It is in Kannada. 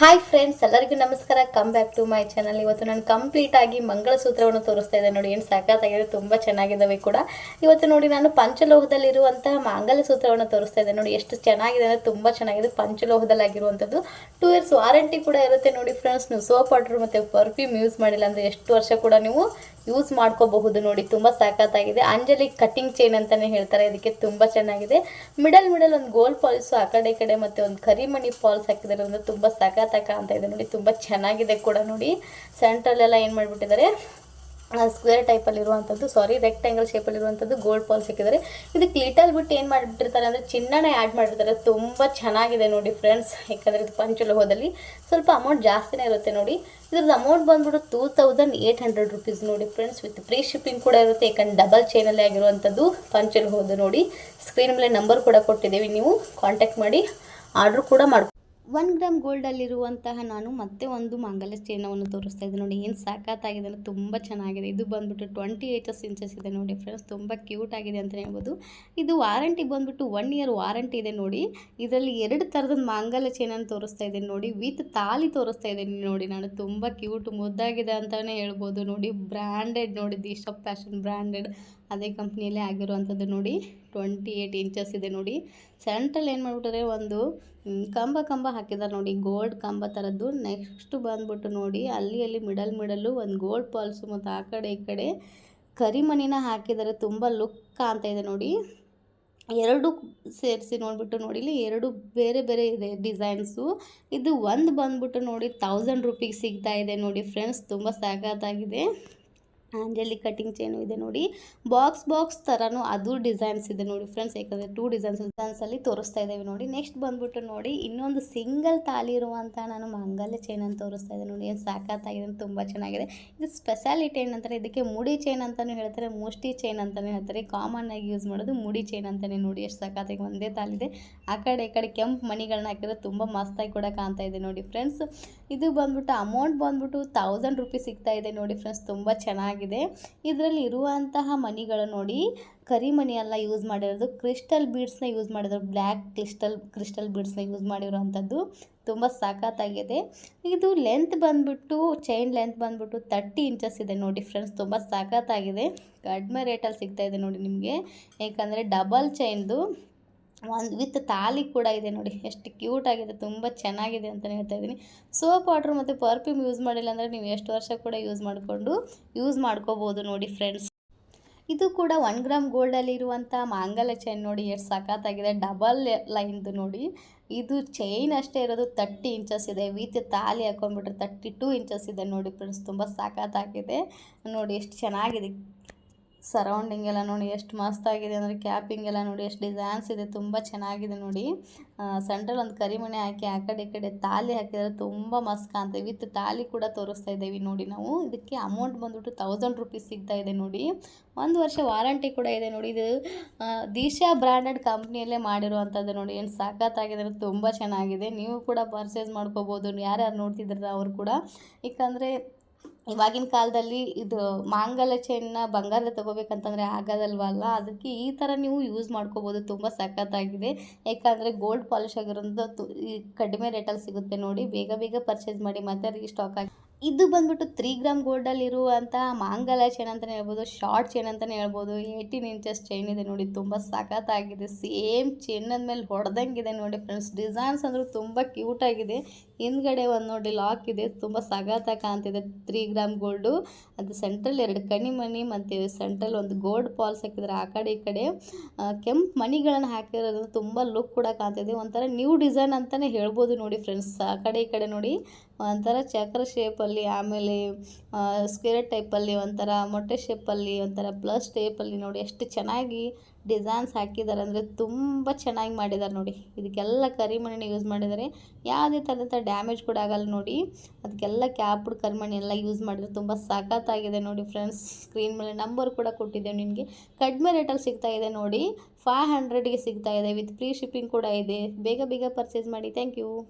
ಹಾಯ್ ಫ್ರೆಂಡ್ಸ್ ಎಲ್ಲರಿಗೂ ನಮಸ್ಕಾರ. Come back to my channel ಇವತ್ತು ನಾನು ಕಂಪ್ಲೀಟ್ ಆಗಿ ಮಂಗಳಸೂತ್ರವನ್ನು ತೋರಿಸ್ತಾ ಇದ್ದೆ ನೋಡಿ, ಏನು ಸಾಕಾಗಿದೆ ತುಂಬ ಚೆನ್ನಾಗಿದ್ದಾವೆ ಕೂಡ. ಇವತ್ತು ನೋಡಿ, ನಾನು ಪಂಚಲೋಹದಲ್ಲಿರುವಂತಹ ಮಂಗಲಸೂತ್ರವನ್ನು ತೋರಿಸ್ತಾ ಇದ್ದೆ ನೋಡಿ, ಎಷ್ಟು ಚೆನ್ನಾಗಿದೆ ಅಂದರೆ ತುಂಬ ಚೆನ್ನಾಗಿದೆ. ಪಂಚಲೋಹದಲ್ಲಿ ಆಗಿರುವಂಥದ್ದು ಟೂ ಇಯರ್ಸ್ ವಾರಂಟಿ ಕೂಡ ಇರುತ್ತೆ ನೋಡಿ ಫ್ರೆಂಡ್ಸ್ ನೀವು ಸೋಪ್ ವಾಟರ್ ಮತ್ತು ಪರ್ಫ್ಯೂಮ್ ಯೂಸ್ ಮಾಡಿಲ್ಲ ಅಂದರೆ ಎಷ್ಟು ವರ್ಷ ಕೂಡ ನೀವು ಯೂಸ್ ಮಾಡ್ಕೋಬಹುದು ನೋಡಿ, ತುಂಬ ಸಾಕತ್ತಾಗಿದೆ ಅಂಜಲಿ ಕಟಿಂಗ್ ಚೈನ್ ಅಂತಾನೆ ಹೇಳ್ತಾರೆ, ಇದಕ್ಕೆ ತುಂಬ ಚೆನ್ನಾಗಿದೆ. ಮಿಡಲ್ ಮಿಡಲ್ ಒಂದು ಗೋಲ್ಡ್ ಪಾಲಿಸು ಆ ಕಡೆ, ಈ ಕಡೆ ಮತ್ತು ಒಂದು ಕರಿಮಣಿ ಪಾಲ್ಸ್ ಹಾಕಿದ್ದಾರೆ ಅಂದ್ರೆ ತುಂಬ ಸಖತ್ತಾಕ ಅಂತ ಇದೆ ನೋಡಿ, ತುಂಬ ಚೆನ್ನಾಗಿದೆ ಕೂಡ ನೋಡಿ. ಸೆಂಟ್ರಲ್ಲೆಲ್ಲ ಏನು ಮಾಡಿಬಿಟ್ಟಿದ್ದಾರೆ ಸ್ಕ್ವೇರ್ ಟೈಪಲ್ಲಿ ಇರುವಂಥದ್ದು ಸಾರಿ ರೆಕ್ಟ್ಯಾಂಗಲ್ ಶೇಪಲ್ಲಿ ಇರುವಂಥದ್ದು ಗೋಲ್ಡ್ ಪಾಲ್ಸ್ ಸಿಕ್ಕಿದ್ದಾರೆ ಇದಕ್ಕೆ ಲಿಟಲ್ ಬಿಟ್ಟು ಏನು ಮಾಡಿಬಿಟ್ಟಿರ್ತಾರೆ ಅಂದರೆ ಚಿನ್ನನ ಆ್ಯಡ್ ಮಾಡಿರ್ತಾರೆ ತುಂಬ ಚೆನ್ನಾಗಿದೆ ನೋಡಿ ಫ್ರೆಂಡ್ಸ್ ಯಾಕಂದರೆ ಇದು ಪಂಚಲೋಹದಲ್ಲಿ ಸ್ವಲ್ಪ ಅಮೌಂಟ್ ಜಾಸ್ತಿನೇ ಇರುತ್ತೆ ನೋಡಿ. ಇದ್ರದ್ದು ಅಮೌಂಟ್ ಬಂದ್ಬಿಟ್ಟು two thousand eight hundred rupees ನೋಡಿ ಫ್ರೆಂಡ್ಸ್ ವಿತ್ ಫ್ರೀ ಶಿಪ್ಪಿಂಗ್ ಕೂಡ ಇರುತ್ತೆ. ಯಾಕಂದ್ರೆ ಡಬಲ್ ಚೈನಲ್ಲಿ ಆಗಿರುವಂಥದ್ದು ಪಂಚಲೋಹದ ನೋಡಿ. ಸ್ಕ್ರೀನ್ ಮೇಲೆ ನಂಬರ್ ಕೂಡ ಕೊಟ್ಟಿದ್ದೀವಿ ನೀವು. ಕಾಂಟ್ಯಾಕ್ಟ್ ಮಾಡಿ. ಆರ್ಡ್ರ್ ಕೂಡ ಮಾಡ್ಕೊ ಒನ್ ಗ್ರಾಮ್ ಗೋಲ್ಡಲ್ಲಿರುವಂತಹ ನಾನು ಮತ್ತೆ ಒಂದು ಮಾಂಗಲ್ಯ ಚೈನವನ್ನು ತೋರಿಸ್ತಾ ಇದ್ದೆ ನೋಡಿ, ಏನು ಸಾಕಾಗಿದೆ ಅಂದರೆ ತುಂಬ ಚೆನ್ನಾಗಿದೆ. ಇದು ಬಂದ್ಬಿಟ್ಟು ಟ್ವೆಂಟಿ ಏಯ್ಟಸ್ ಇಂಚಸ್ ಇದೆ ನೋಡಿ ಫ್ರೆಂಡ್ಸ್ ತುಂಬ ಕ್ಯೂಟ್ ಆಗಿದೆ ಅಂತಲೇ ಹೇಳ್ಬೋದು. ಇದು ವಾರಂಟಿ ಬಂದ್ಬಿಟ್ಟು ಒನ್ ಇಯರ್ ವಾರಂಟಿ ಇದೆ ನೋಡಿ. ಇದರಲ್ಲಿ ಎರಡು ಥರದ ಮಾಂಗಲ್ಯ ಚೈನನ್ನು ತೋರಿಸ್ತಾ ಇದ್ದೀನಿ ನೋಡಿ, ವಿತ್ ತಾಲಿ ತೋರಿಸ್ತಾ ಇದ್ದೀನಿ ನೋಡಿ ನಾನು. ತುಂಬ ಕ್ಯೂಟ್ ಮುದ್ದಾಗಿದೆ ಅಂತಲೇ ಹೇಳ್ಬೋದು ನೋಡಿ ಬ್ರ್ಯಾಂಡೆಡ್ ನೋಡಿ ದಿಶಾ ಫ್ಯಾಷನ್ ಬ್ರ್ಯಾಂಡೆಡ್ ಅದೇ ಕಂಪ್ನಿಯಲ್ಲೇ ಆಗಿರುವಂಥದ್ದು ನೋಡಿ. ಟ್ವೆಂಟಿ ಏಯ್ಟ್ ಇಂಚಸ್ ಇದೆ ನೋಡಿ. ಸೆಂಟ್ರಲ್ಲಿ ಏನು ಮಾಡಿಬಿಟ್ರೆ ಒಂದು ಕಂಬ ಕಂಬ ಹಾಕಿದ್ದಾರೆ ನೋಡಿ. ಗೋಲ್ಡ್ ಕಂಬ ಥರದ್ದು ನೆಕ್ಸ್ಟ್ ಬಂದ್ಬಿಟ್ಟು ನೋಡಿ, ಅಲ್ಲಿ ಅಲ್ಲಿ ಮಿಡಲ್ ಮಿಡಲ್ಲು ಒಂದು ಗೋಲ್ಡ್ ಪಾಲ್ಸು ಮತ್ತು ಆ ಕಡೆ, ಈ ಕಡೆ ಕರಿಮಣಿನ ಹಾಕಿದ್ದಾರೆ ತುಂಬ ಲುಕ್ ಕಾಣ್ತಾ ಇದೆ ನೋಡಿ. ಎರಡು ಸೇರಿಸಿ ನೋಡಿಬಿಟ್ಟು ನೋಡಿ. ಇಲ್ಲಿ ಎರಡು ಬೇರೆ ಬೇರೆ ಇದೆ ಡಿಸೈನ್ಸು ಇದು ಒಂದು ಬಂದ್ಬಿಟ್ಟು ನೋಡಿ ತೌಸಂಡ್ ರುಪೀಸ್ ಸಿಗ್ತಾ ಇದೆ ನೋಡಿ. ಫ್ರೆಂಡ್ಸ್ ತುಂಬ ಸಾಕಾಗಿದೆ ಆಂಜಲಿ ಕಟಿಂಗ್ ಚೈನು ಇದೆ ನೋಡಿ. ಬಾಕ್ಸ್ ಬಾಕ್ಸ್ ಥರನೂ ಅದು ಡಿಸೈನ್ಸ್ ಇದೆ ನೋಡಿ ಫ್ರೆಂಡ್ಸ್. ಯಾಕಂದರೆ ಟೂ ಡಿಸೈನ್ಸ್ ಡಿಸೈನ್ಸಲ್ಲಿ ತೋರಿಸ್ತಾ ಇದ್ದೇವೆ ನೋಡಿ. ನೆಕ್ಸ್ಟ್ ಬಂದ್ಬಿಟ್ಟು ನೋಡಿ, ಇನ್ನೊಂದು ಸಿಂಗಲ್ ತಾಲಿ ಇರುವಂಥ ನಾನು ಮಂಗಲ್ಯ ಚೈನ್ ಅಂತ ತೋರಿಸ್ತಾ ಇದ್ದೆ ನೋಡಿ. ಏನು ಸಾಕಾಗಿದೆ ತುಂಬ ಚೆನ್ನಾಗಿದೆ. ಇದು ಸ್ಪೆಷಾಲಿಟಿ ಏನಂತಾರೆ, ಇದಕ್ಕೆ ಮುಡಿ ಚೈನ್ ಅಂತಲೂ ಹೇಳ್ತಾರೆ, ಮುಷ್ಟಿ ಚೈನ್ ಅಂತಲೇ ಹೇಳ್ತಾರೆ. ಕಾಮನ್ ಆಗಿ ಯೂಸ್ ಮಾಡೋದು ಮುಡಿ ಚೈನ್ ಅಂತಲೇ ನೋಡಿ. ಎಷ್ಟು ಸಾಕಾತಾಗಿ ಒಂದೇ ತಾಲಿದೆ ಆ ಕಡೆ, ಈ ಕಡೆ ಕೆಂಪು ಮಣಿಗಳನ್ನ ಹಾಕಿದ್ರೆ ತುಂಬ ಮಸ್ತಾಗಿ ಕೂಡ ಕಾಣ್ತಾ ಇದೆ ನೋಡಿ ಫ್ರೆಂಡ್ಸ್. ಇದು ಬಂದ್ಬಿಟ್ಟು ಅಮೌಂಟ್ ಬಂದ್ಬಿಟ್ಟು ತೌಸಂಡ್ ರುಪೀಸ್ ಸಿಗ್ತಾ ಇದೆ ನೋಡಿ ಫ್ರೆಂಡ್ಸ್. ತುಂಬ ಚೆನ್ನಾಗಿದೆ. ಇದರಲ್ಲಿ ಇರುವಂತಹ ಮಣಿಗಳು ನೋಡಿ ಕರಿಮಣಿ ಎಲ್ಲ ಯೂಸ್ ಮಾಡಿರೋದು. ಕ್ರಿಸ್ಟಲ್ ಬೀಡ್ಸ್ನ ಯೂಸ್ ಮಾಡಿರೋದು ಬ್ಲ್ಯಾಕ್ ಕ್ರಿಸ್ಟಲ್ ಕ್ರಿಸ್ಟಲ್ ಬೀಡ್ಸ್ನ ಯೂಸ್ ಮಾಡಿರೋವಂಥದ್ದು ತುಂಬ ಸಖತ್ತಾಗಿದೆ ಇದು ಲೆಂತ್ ಬಂದ್ಬಿಟ್ಟು ಚೈನ್ ಲೆಂತ್ ಬಂದ್ಬಿಟ್ಟು ತರ್ಟಿ ಇಂಚಸ್ ಇದೆ ನೋಡಿ ಫ್ರೆಂಡ್ಸ್ ತುಂಬ ಸಖತ್ತಾಗಿದೆ ಕಡಿಮೆ ರೇಟಲ್ಲಿ ಸಿಗ್ತಾ ಇದೆ ನೋಡಿ ನಿಮಗೆ. ಯಾಕಂದರೆ ಡಬಲ್ ಚೈನ್ದು ಒಂದು ವಿತ್ ತಾಲಿ ಕೂಡ ಇದೆ ನೋಡಿ. ಎಷ್ಟು ಕ್ಯೂಟ್ ಆಗಿದೆ, ತುಂಬ ಚೆನ್ನಾಗಿದೆ ಅಂತಲೇ ಹೇಳ್ತಾ ಇದ್ದೀನಿ. ಸೋಪ್ ವಾಟ್ರ್ ಮತ್ತು ಪರ್ಫ್ಯೂಮ್ ಯೂಸ್ ಮಾಡಿಲ್ಲ ಅಂದರೆ ನೀವು ಎಷ್ಟು ವರ್ಷ ಕೂಡ ಯೂಸ್ ಮಾಡಿಕೊಂಡು ಯೂಸ್ ಮಾಡ್ಕೋಬೋದು ನೋಡಿ ಫ್ರೆಂಡ್ಸ್. ಇದು ಕೂಡ ಒನ್ ಗ್ರಾಮ್ ಗೋಲ್ಡಲ್ಲಿ ಇರುವಂಥ ಮಾಂಗಲ್ಯ ಚೈನ್ ನೋಡಿ. ಎಷ್ಟು ಸಖತ್ತಾಗಿದೆ ಡಬಲ್ ಲೈನ್ದು ನೋಡಿ. ಇದು ಚೈನ್ ಅಷ್ಟೇ ಇರೋದು ತರ್ಟಿ ಇಂಚಸ್ ಇದೆ. ವಿತ್ ತಾಲಿ ಹಾಕೊಂಡ್ಬಿಟ್ರೆ ತರ್ಟಿ ಟೂ ಇಂಚಸ್ ಇದೆ ನೋಡಿ ಫ್ರೆಂಡ್ಸ್. ತುಂಬ ಸಖತ್ತಾಗಿದೆ. ನೋಡಿ ಎಷ್ಟು ಚೆನ್ನಾಗಿದೆ. ಸರೌಂಡಿಂಗ್ ಎಲ್ಲ ನೋಡಿ ಎಷ್ಟು ಮಸ್ತಾಗಿದೆ ಅಂದರೆ ಕ್ಯಾಪಿಂಗ್ ಎಲ್ಲ ನೋಡಿ, ಎಷ್ಟು ಡಿಸೈನ್ಸ್ ಇದೆ, ತುಂಬ ಚೆನ್ನಾಗಿದೆ ನೋಡಿ. ಸೆಂಟ್ರಲ್ ಒಂದು ಕರಿಮಣೆ ಹಾಕಿ, ಆ ಕಡೆ ಈ ಕಡೆ ತಾಲಿ ಹಾಕಿದರೆ ತುಂಬ ಮಸ್ತ್ ಕಾಣ್ತದೆ. ವಿತ್ ತಾಲಿ ಕೂಡ ತೋರಿಸ್ತಾ ಇದ್ದೀವಿ ನೋಡಿ ನಾವು. ಇದಕ್ಕೆ ಅಮೌಂಟ್ ಬಂದ್ಬಿಟ್ಟು ತೌಸಂಡ್ ರುಪೀಸ್ ಸಿಗ್ತಾ ಇದೆ ನೋಡಿ. ಒಂದು ವರ್ಷ ವಾರಂಟಿ ಕೂಡ ಇದೆ ನೋಡಿ. ಇದು ದೀಶಾ ಬ್ರ್ಯಾಂಡೆಡ್ ಕಂಪ್ನಿಯಲ್ಲೇ ಮಾಡಿರುವಂಥದ್ದು ನೋಡಿ. ಏನು ಸಾಕತ್ತಾಗಿದೆ ತುಂಬ ಚೆನ್ನಾಗಿದೆ. ನೀವು ಕೂಡ ಪರ್ಚೇಸ್ ಮಾಡ್ಕೋಬೋದು. ಯಾರ್ಯಾರು ನೋಡ್ತಿದ್ದೀರ ಅವರು ಕೂಡ. ಯಾಕಂದರೆ ಇವಾಗಿನ ಕಾಲದಲ್ಲಿ ಇದು ಮಾಂಗಲ್ಯ ಚೈನ್ನ ಬಂಗಾರ ತಗೋಬೇಕಂತಂದರೆ ಆಗೋದಲ್ವಲ್ಲ? ಅದಕ್ಕೆ ಈ ಥರ ನೀವು ಯೂಸ್ ಮಾಡ್ಕೋಬೋದು. ತುಂಬ ಸಖತ್ತಾಗಿದೆ. ಯಾಕಂದರೆ ಗೋಲ್ಡ್ ಪಾಲಿಶ್ ಆಗಿರೋದು ಈ ಕಡಿಮೆ ರೇಟಲ್ಲಿ ಸಿಗುತ್ತೆ ನೋಡಿ. ಬೇಗ ಬೇಗ ಪರ್ಚೇಸ್ ಮಾಡಿ ಮತ್ತೆ ರೀಸ್ಟಾಕ್ ಆಗಿ ಇದು ಬಂದ್ಬಿಟ್ಟು ತ್ರೀ ಗ್ರಾಮ್ ಗೋಲ್ಡಲ್ಲಿ ಇರುವಂಥ ಮಾಂಗಲ್ಯ ಚೈನ್ ಅಂತಲೇ ಹೇಳ್ಬೋದು ಶಾರ್ಟ್ ಚೈನ್ ಅಂತಲೇ ಹೇಳ್ಬೋದು ಏಯ್ಟೀನ್ ಇಂಚಸ್ ಚೈನ್ ಇದೆ ನೋಡಿ. ತುಂಬ ಸಖತ್ತಾಗಿದೆ. ಸೇಮ್ ಚೈನ್ ಅಂದಮೇಲೆ ಹೊಡೆದಂಗಿದೆ ನೋಡಿ ಫ್ರೆಂಡ್ಸ್ ಡಿಸೈನ್ಸ್ ಅಂದರೂ ತುಂಬ ಕ್ಯೂಟಾಗಿದೆ ಹಿಂದ್ಗಡೆ ಒಂದು ನೋಡಿ ಲಾಕ್ ಇದೆ. ತುಂಬ ಸಗಾತ ಕಾಣ್ತಿದೆ. ತ್ರೀ ಗ್ರಾಮ್ ಗೋಲ್ಡು ಅದು ಸೆಂಟ್ರಲ್ ಎರಡು ಕಣಿ ಮಣಿ ಮತ್ತು ಸೆಂಟ್ರಲ್ ಒಂದು ಗೋಲ್ಡ್ ಪಾಲ್ಸ್ ಹಾಕಿದ್ರೆ. ಆ ಕಡೆ ಈ ಕಡೆ ಕೆಂಪು ಮಣಿಗಳನ್ನು ಹಾಕಿರೋದ್ರಿಂದ ತುಂಬ ಲುಕ್ ಕೂಡ ಕಾಣ್ತಿದೆ. ಒಂಥರ ನ್ಯೂ ಡಿಸೈನ್ ಅಂತಲೇ ಹೇಳ್ಬೋದು ನೋಡಿ ಫ್ರೆಂಡ್ಸ್ ಆ ಕಡೆ ಈ ಕಡೆ ನೋಡಿ, ಒಂಥರ ಚಕ್ರ ಶೇಪಲ್ಲಿ ಆಮೇಲೆ ಸ್ಕ್ವೇರ್ ಟೈಪಲ್ಲಿ ಒಂಥರ ಮೊಟ್ಟೆ ಶೇಪಲ್ಲಿ ಒಂಥರ ಪ್ಲಸ್ ಟೇಪಲ್ಲಿ ನೋಡಿ, ಎಷ್ಟು ಚೆನ್ನಾಗಿ ಡಿಸೈನ್ಸ್ ಹಾಕಿದ್ದಾರೆ ಅಂದರೆ ತುಂಬ ಚೆನ್ನಾಗಿ ಮಾಡಿದ್ದಾರೆ ನೋಡಿ. ಇದಕ್ಕೆಲ್ಲ ಕರಿಮಣ್ಣನ್ನು ಯೂಸ್ ಮಾಡಿದ್ದಾರೆ. ಯಾವುದೇ ಥರದಂಥ ಡ್ಯಾಮೇಜ್ ಕೂಡ ಆಗಲ್ಲ ನೋಡಿ. ಅದಕ್ಕೆಲ್ಲ ಕ್ಯಾಪ್ಡ್ ಕರಿಮಣ್ಣು ಎಲ್ಲ ಯೂಸ್ ಮಾಡಿದ್ರೆ ತುಂಬ ಸಖತ್ತಾಗಿದೆ ನೋಡಿ ಫ್ರೆಂಡ್ಸ್ ಸ್ಕ್ರೀನ್ ಮೇಲೆ ನಂಬರ್ ಕೂಡ ಕೊಟ್ಟಿದ್ದೇವೆ ನಿಮಗೆ ಕಡಿಮೆ ರೇಟಲ್ಲಿ ಸಿಗ್ತಾ ಇದೆ ನೋಡಿ. ಫೈವ್ ಹಂಡ್ರೆಡ್ಗೆ ಸಿಗ್ತಾ ಇದೆ. ವಿತ್ ಫ್ರೀ ಶಿಪ್ಪಿಂಗ್ ಕೂಡ ಇದೆ. ಬೇಗ ಬೇಗ ಪರ್ಚೇಸ್ ಮಾಡಿ. Thank you